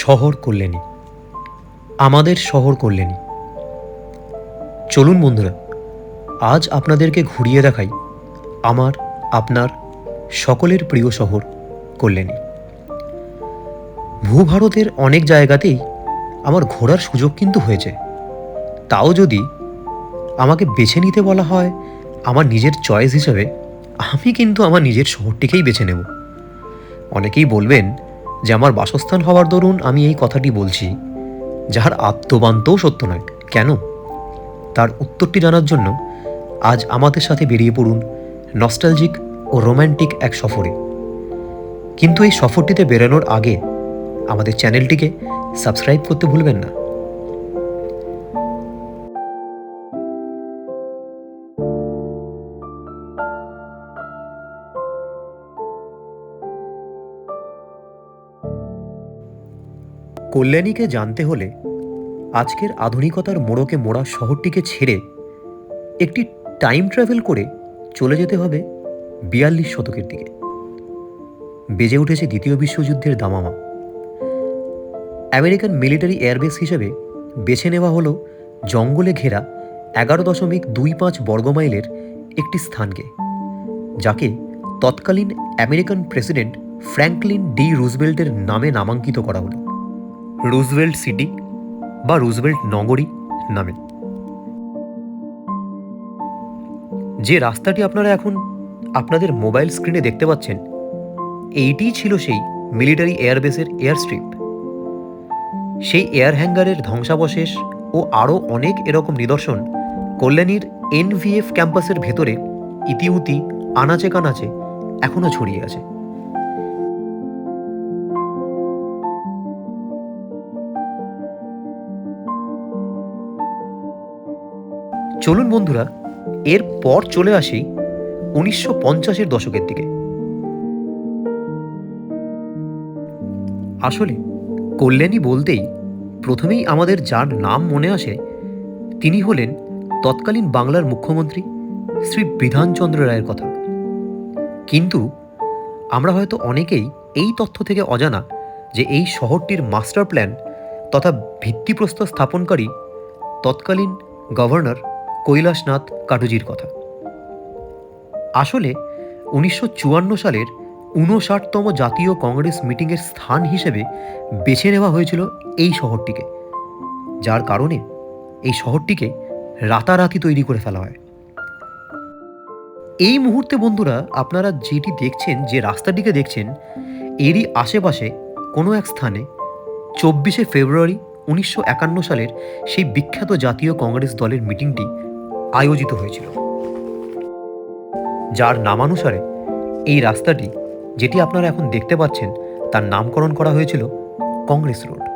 শহর কল্যাণী আমাদের শহর কল্যাণী চলুন বন্ধুরা, আজ আপনাদেরকে ঘুরিয়ে দেখাই আমার, আপনার, সকলের প্রিয় শহর কল্যাণী ভূভারতের অনেক জায়গাতেই আমার ঘোরার সুযোগ কিন্তু হয়েছে। তাও যদি আমাকে বেছে নিতে বলা হয় আমার নিজের চয়েস হিসেবে, আমি কিন্তু আমার নিজের শহরটিকেই বেছে নেব। অনেকেই বলবেন যে আমার বাসস্থান হওয়ার দরুন আমি এই কথাটি বলছি, যাহার আত্মবান্তও সত্য নয়। কেন? তার উত্তরটি জানার জন্য আজ আমাদের সাথে বেরিয়ে পড়ুন নস্টালজিক ও রোম্যান্টিক এক সফরে। কিন্তু এই সফরটিতে বেরোনোর আগে আমাদের চ্যানেলটিকে সাবস্ক্রাইব করতে ভুলবেন না। কল্যাণীকে জানতে হলে আজকের আধুনিকতার মোড়কে মোড়া শহরটিকে ছেড়ে একটি টাইম ট্রাভেল করে চলে যেতে হবে বিয়াল্লিশ শতকের দিকে। বেজে উঠেছে দ্বিতীয় বিশ্বযুদ্ধের দামামা। আমেরিকান মিলিটারি এয়ারবেস হিসেবে বেছে নেওয়া হলো জঙ্গলে ঘেরা এগারো দশমিক দুই পাঁচ বর্গমাইলের একটি স্থানকে, যাকে তৎকালীন আমেরিকান প্রেসিডেন্ট ফ্র্যাঙ্কলিন ডি রুজবেল্টের নামে নামাঙ্কিত করা হলো। রুজভেল্ট সিটি বা রুজভেল্ট নগরী নামে। যে রাস্তাটি আপনারা এখন আপনাদের মোবাইল স্ক্রিনে দেখতে পাচ্ছেন, এইটিই ছিল সেই মিলিটারি এয়ারবেসের এয়ার স্ট্রিপ সেই এয়ার হ্যাঙ্গারের ধ্বংসাবশেষ ও আরও অনেক এরকম নিদর্শন কল্যাণীর এনভিএফ ক্যাম্পাসের ভেতরে ইতিউতি, আনাচে কানাচে এখনও ছড়িয়ে আছে। চলুন বন্ধুরা এরপর চলে আসি উনিশশো পঞ্চাশের দশকের দিকে। আসলে, কল্যাণী বলতেই প্রথমেই আমাদের যার নাম মনে আসে, তিনি হলেন তৎকালীন বাংলার মুখ্যমন্ত্রী শ্রী বিধানচন্দ্র রায়ের কথা। কিন্তু আমরা হয়তো অনেকেই এই তথ্য থেকে অজানা যে এই শহরটির মাস্টার প্ল্যান তথা ভিত্তিপ্রস্তর স্থাপনকারী তৎকালীন গভর্নর কৈলাসনাথ কাটুজির কথা। আসলে, উনিশশো চুয়ান্ন সালের ঊনষাটতম জাতীয় কংগ্রেস মিটিংয়ের স্থান হিসেবে বেছে নেওয়া হয়েছিল এই শহরটিকে, যার কারণে এই শহরটিকে রাতারাতি তৈরি করে ফেলা হয়। এই মুহূর্তে বন্ধুরা, আপনারা যেটি দেখছেন, যে রাস্তাটিকে দেখছেন, এরই আশেপাশে কোনো এক স্থানে চব্বিশে ফেব্রুয়ারি উনিশশো একান্ন সালের সেই বিখ্যাত জাতীয় কংগ্রেস দলের মিটিংটি আয়োজিত হয়েছিল। যার নামানুসারে এই রাস্তাটি, যেটি আপনারা এখন দেখতে পাচ্ছেন, তার নামকরণ করা হয়েছিল কংগ্রেস রোড।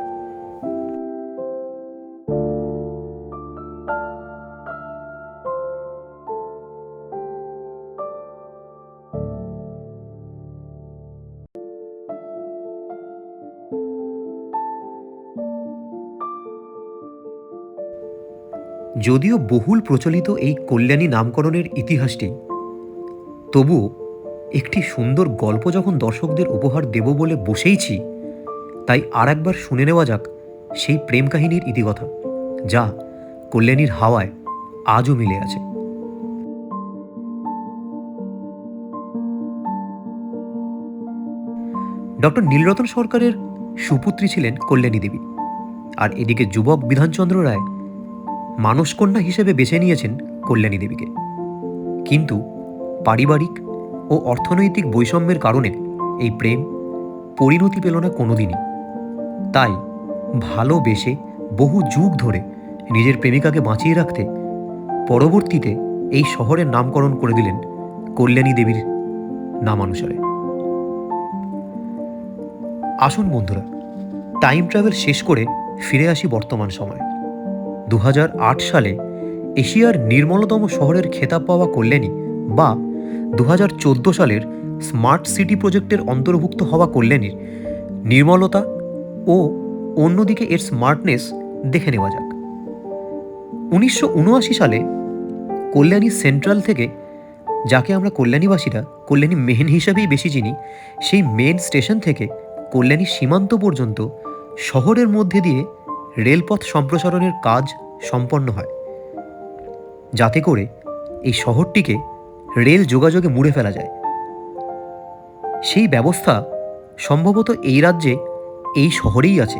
যদিও বহুল প্রচলিত এই কল্যাণী নামকরণের ইতিহাসটি তবুও একটি সুন্দর গল্প যখন দর্শকদের উপহার দেব বলে বসেইছি, তাই আর একবার শুনে নেওয়া যাক সেই প্রেম কাহিনীর ইতিকথা, যা কল্যাণীর হাওয়ায় আজও মিলে আছে। ডক্টর নীলরতন সরকারের সুপুত্রী ছিলেন কল্যাণী দেবী, আর এদিকে যুবক বিধানচন্দ্র রায় মানসকন্যা হিসেবে বেছে নিয়েছেন কল্যাণী দেবীকে। কিন্তু পারিবারিক ও অর্থনৈতিক বৈষম্যের কারণে এই প্রেম পরিণতি পেল না কোনোদিনই। তাই ভালোবেসে বহু যুগ ধরে নিজের প্রেমিকাকে বাঁচিয়ে রাখতে পরবর্তীতে এই শহরের নামকরণ করে দিলেন কল্যাণী দেবীর নামানুসারে। আসুন বন্ধুরা টাইম ট্রাভেল শেষ করে ফিরে আসি বর্তমান সময়ে। দু হাজার আট সালে এশিয়ার নির্মলতম শহরের খেতাব পাওয়া কল্যাণী বা দু হাজার চোদ্দ সালের স্মার্ট সিটি প্রজেক্টের অন্তর্ভুক্ত হওয়া কল্যাণীর নির্মলতা ও অন্যদিকে এর স্মার্টনেস দেখে নেওয়া যাক। উনিশশো উনআশি সালে কল্যাণী সেন্ট্রাল থেকে, যাকে আমরা কল্যাণীবাসীরা কল্যাণী মেন হিসাবেই বেশি চিনি, সেই মেন স্টেশন থেকে কল্যাণী সীমান্ত পর্যন্ত শহরের মধ্যে দিয়ে রেলপথ সম্প্রসারণের কাজ সম্পন্ন হয়। যাতে করে এই শহরটিকে রেল যোগাযোগে মুড়ে ফেলা যায়। সেই ব্যবস্থা সম্ভবত এই রাজ্যে এই শহরেই আছে।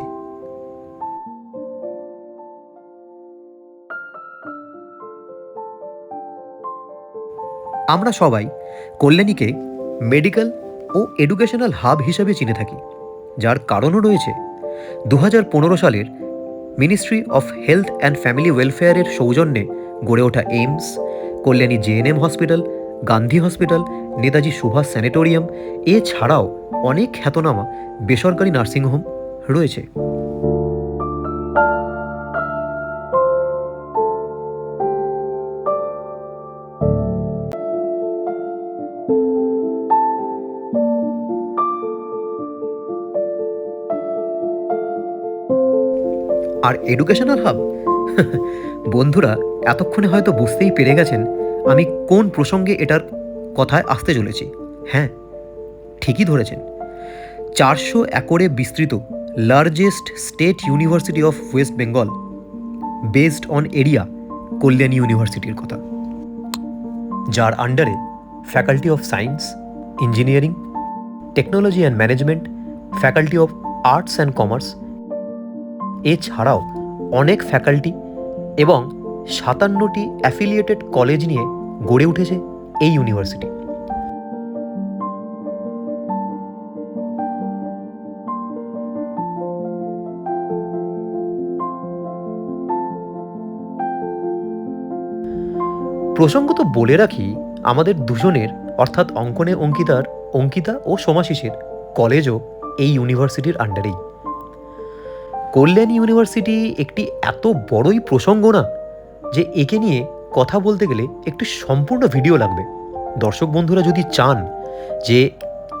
আমরা সবাই কল্যাণীকে মেডিকেল ও এডুকেশনাল হাব হিসেবে চিনে থাকি, যার কারণও রয়েছে দু হাজার পনেরো সালের ministry of health and family ওয়েলফেয়ারের সৌজন্যে গড়ে ওঠা AIIMS Kalyani JNM hospital Gandhi hospital Netaji Subhash sanatorium এছাড়াও অনেক খ্যাতনামা বেসরকারি নার্সিংহোম রয়েছে। আর এডুকেশনাল হাব? বন্ধুরা, এতক্ষণে হয়তো বুঝতেই পেরে গেছেন আমি কোন প্রসঙ্গে এটার কথায় আসতে চলেছি। হ্যাঁ ঠিকই ধরেছেন। চারশো একরে বিস্তৃত largest state university of West Bengal based on area Kalyani ইউনিভার্সিটির কথা। যার আন্ডারে faculty of science engineering technology and management faculty of arts and commerce এছাড়াও অনেক ফ্যাকাল্টি এবং সাতান্নটি অ্যাফিলিয়েটেড কলেজ নিয়ে গড়ে উঠেছে এই ইউনিভার্সিটি। প্রসঙ্গত বলে রাখি, আমাদের দুজনের, অর্থাৎ অঙ্কনে অঙ্কিতার, অঙ্কিতা ও সোমাশিসের কলেজও এই ইউনিভার্সিটির আন্ডারেই কল্যাণ ইউনিভার্সিটি একটি এত বড়ই প্রসঙ্গ না, যে একে নিয়ে কথা বলতে গেলে একটি সম্পূর্ণ ভিডিও লাগবে। দর্শক বন্ধুরা যদি চান যে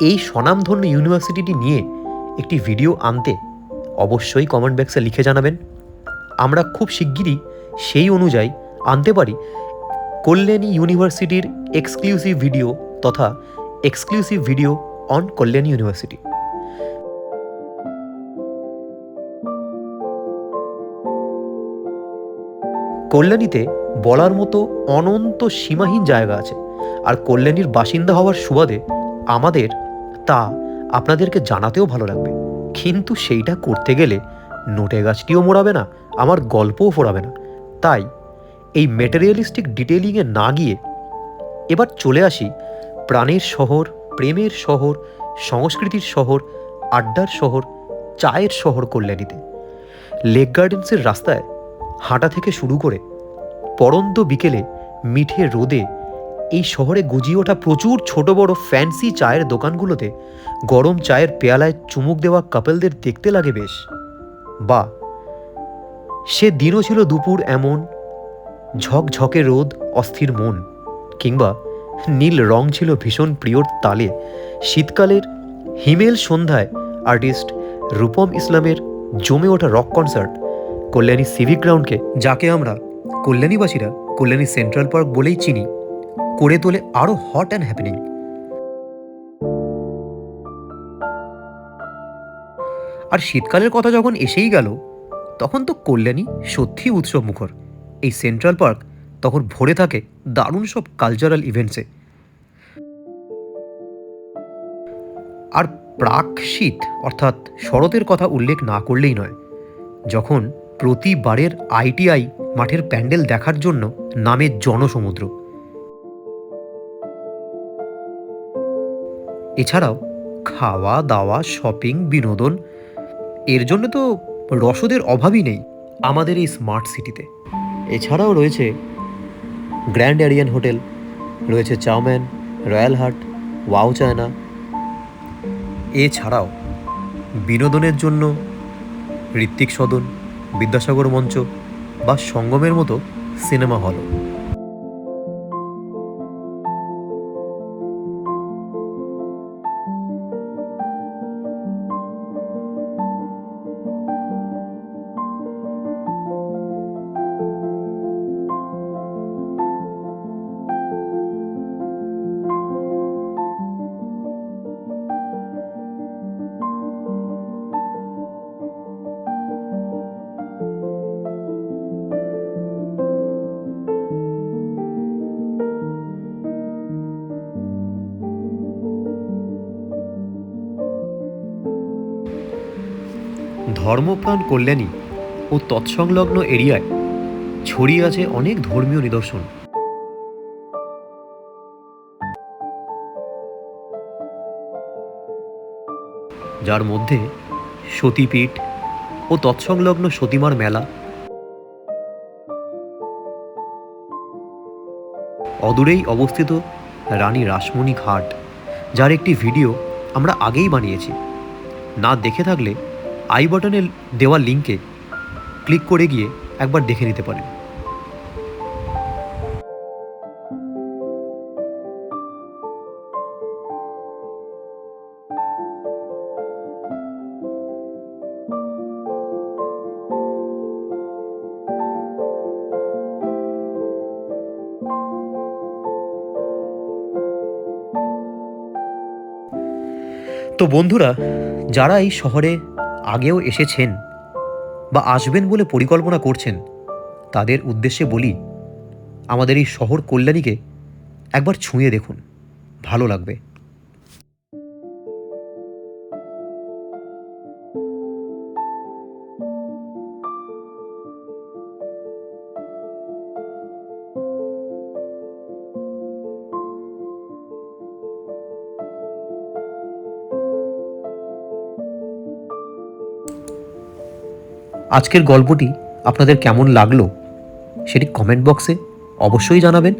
এই স্বনামধন্য ইউনিভার্সিটিটি নিয়ে একটি ভিডিও আনতে, অবশ্যই কমেন্ট বক্সে লিখে জানাবেন। আমরা খুব শিগগিরই সেই অনুযায়ী আনতে পারি কল্যাণী ইউনিভার্সিটির এক্সক্লুসিভ ভিডিও তথা exclusive video on Kalyani university. কল্যাণীতে বলার মতো অনন্ত সীমাহীন জায়গা আছে। আর কল্যাণীর বাসিন্দা হওয়ার সুবাদে আমাদের তা আপনাদেরকে জানাতেও ভালো লাগবে। কিন্তু সেইটা করতে গেলে নোটে গাছটিও মোড়াবে না, আমার গল্পও ফোরাবে না। তাই এই মেটেরিয়ালিস্টিক ডিটেলিংয়ে না গিয়ে এবার চলে আসি প্রাণের শহর, প্রেমের শহর, সংস্কৃতির শহর, আড্ডার শহর, চায়ের শহর কল্যাণীতে। লেক গার্ডেন্সের রাস্তায় হাঁটা থেকে শুরু করে পরন্ত বিকেলে মিঠে রোদে এই শহরে গজিয়ে ওঠা প্রচুর ছোট বড় ফ্যান্সি চায়ের দোকানগুলোতে গরম চায়ের পেয়ালায় চুমুক দেওয়া কাপেলদের দেখতে লাগে বেশ। বা, সে দিনও ছিল দুপুর এমন ঝকঝকে রোদ, অস্থির মন, কিংবা নীল রং ছিল ভীষণ প্রিয়র তালে। শীতকালের হিমেল সন্ধ্যায় আর্টিস্ট রূপম ইসলামের জমে ওঠা রক কনসার্ট কল্যাণী সিভিক গ্রাউন্ডকে যাকে আমরা কল্যাণীবাসীরা কল্যাণী সেন্ট্রাল পার্ক বলেই চিনি, করে তোলে আরও হট অ্যান্ড হ্যাপেনিং আর শীতকালের কথা যখন এসেই গেল, তখন তো কল্যাণী সত্যি উৎসব মুখর। এই সেন্ট্রাল পার্ক তখন ভরে থাকে দারুণ সব কালচারাল ইভেন্টসে আর প্রাক শীত অর্থাৎ শরতের কথা উল্লেখ না করলেই নয়, যখন প্রতিবারের আইটিআই মাঠের প্যান্ডেল দেখার জন্য নামে জনসমুদ্র। এছাড়াও খাওয়া, দাওয়া, শপিং, বিনোদন, এর জন্য তো রসদের অভাবই নেই আমাদের এই স্মার্ট সিটিতে। এছাড়াও রয়েছে গ্র্যান্ড এরিয়ান হোটেল, রয়েছে Chowman Royal Hut, Wow China. এছাড়াও বিনোদনের জন্য ঋত্বিক সদন বিদ্যাসাগর মঞ্চ বা সঙ্গমের মতো সিনেমা হলও। ধর্মপ্রাণ কল্যাণী ও তৎসংলগ্ন এরিয়ায় ছড়িয়ে আছে অনেক ধর্মীয় নিদর্শন। যার মধ্যে সতীপীঠ ও তৎসংলগ্ন সতীমার মেলা, অদূরেই অবস্থিত রানী রাসমণি ঘাট, যার একটি ভিডিও আমরা আগেই বানিয়েছি। না দেখে থাকলে আই বাটনে দেওয়া লিঙ্কে ক্লিক করে গিয়ে একবার দেখে নিতে পারেন। তো বন্ধুরা, যারা এই শহরে আগেও এসেছেন বা আসবেন বলে পরিকল্পনা করছেন, তাদের উদ্দেশ্যে বলি, আমাদের এই শহর কল্যাণীকে একবার ছুঁয়ে দেখুন, ভালো লাগবে। আজকের গল্পটি আপনাদের কেমন লাগল সেটি কমেন্ট বক্সে অবশ্যই জানাবেন।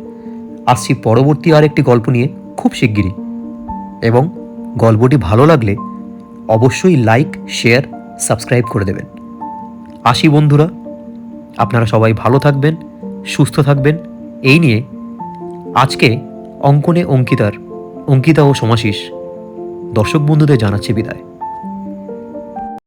আসছি পরবর্তী আর একটি গল্প নিয়ে খুব শিগগিরই। এবং গল্পটি ভালো লাগলে অবশ্যই লাইক শেয়ার সাবস্ক্রাইব করে দেবেন। আসি বন্ধুরা, আপনারা সবাই ভালো থাকবেন, সুস্থ থাকবেন। এই নিয়ে আজকে অঙ্কনে অঙ্কিতার অঙ্কিতা ও সমাশিস দর্শক বন্ধুদের জানাচ্ছে বিদায়।